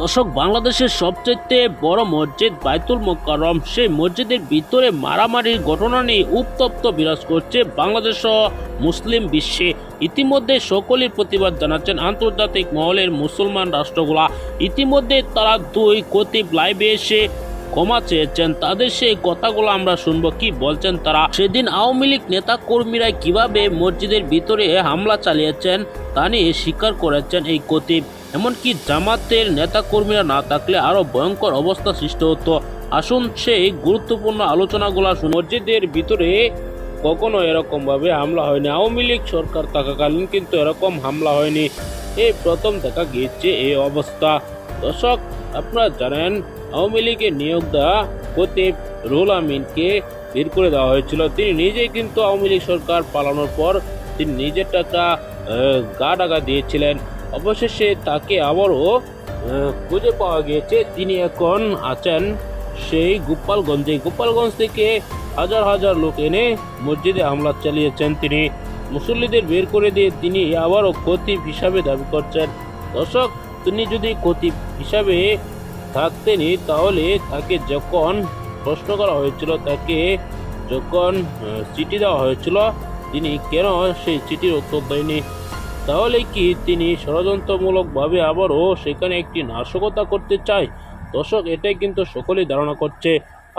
দর্শক, বাংলাদেশের সবচেয়ে বড় মসজিদ বাইতুল মোকাররম, সেই মসজিদের ভিতরে মারামারির ঘটনা নিয়ে উত্তপ্ত বিরাজ করছে বাংলাদেশ মুসলিম বিশ্বে। ইতিমধ্যে সকলের প্রতিবাদ জানাচ্ছেন আন্তর্জাতিক মহলের মুসলমান রাষ্ট্রগুলা। ইতিমধ্যে তারা দুই কতিব লাইভে এসে ক্ষমা চেয়েছেন। তাদের সেই কথাগুলো আমরা শুনব, কি বলছেন তারা? সেদিন আওয়ামী লীগ নেতা কর্মীরা কীভাবে মসজিদের ভিতরে হামলা চালিয়েছেন, তা নিয়ে স্বীকার করেছেন এই কতিব এমনকি জামাতের নেতা কর্মীরা না থাকলে আরও ভয়ঙ্কর অবস্থা সৃষ্টি হতো। আসুন সেই গুরুত্বপূর্ণ আলোচনাগুলো শুনুন মসজিদের ভিতরে কখনো এরকমভাবে হামলা হয়নি। আওয়ামী লীগ সরকার থাকাকালীন কিন্তু এরকম হামলা হয়নি। এই প্রথম দেখা গিয়েছে এই অবস্থা। দর্শক, আপনারা জানেন, আওয়ামী লীগের নিয়োগ দেওয়া কতিব রুল আমিনকে বের করে দেওয়া হয়েছিল। তিনি নিজেই কিন্তু আওয়ামী লীগ সরকার পালানোর পর তিনি নিজের টাকা গা ডাকা দিয়েছিলেন। অবশেষে তাকে আবারও খুঁজে পাওয়া গিয়েছে। তিনি এখন আছেন সেই গোপালগঞ্জে। গোপালগঞ্জ থেকে হাজার হাজার লোক এনে মসজিদে হামলা চালিয়েছেন তিনি। মুসল্লিদের বের করে দিয়ে তিনি আবারও খতিব হিসাবে দাবি করছেন। দর্শক, তিনি যদি খতিব হিসাবে থাকতেনই, তাহলে তাকে যখন প্রশ্ন করা হয়েছিল, তাকে যখন চিঠি দেওয়া হয়েছিল, তিনি কেন সেই চিঠির উত্তর দেয়নি তাহলে কি তিনি ষড়যন্ত্রমূলকভাবে আবারও সেখানে একটি নাশকতা করতে চায়? দর্শক, এটাই কিন্তু সকলেই ধারণা করছে।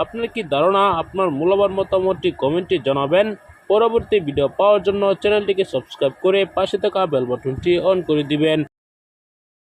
আপনার কি ধারণা, আপনার মূল্যবান মতামতটি কমেন্টে জানাবেন। পরবর্তী ভিডিও পাওয়ার জন্য চ্যানেলটিকে সাবস্ক্রাইব করে পাশে থাকা বেল বাটনটি অন করে দিবেন।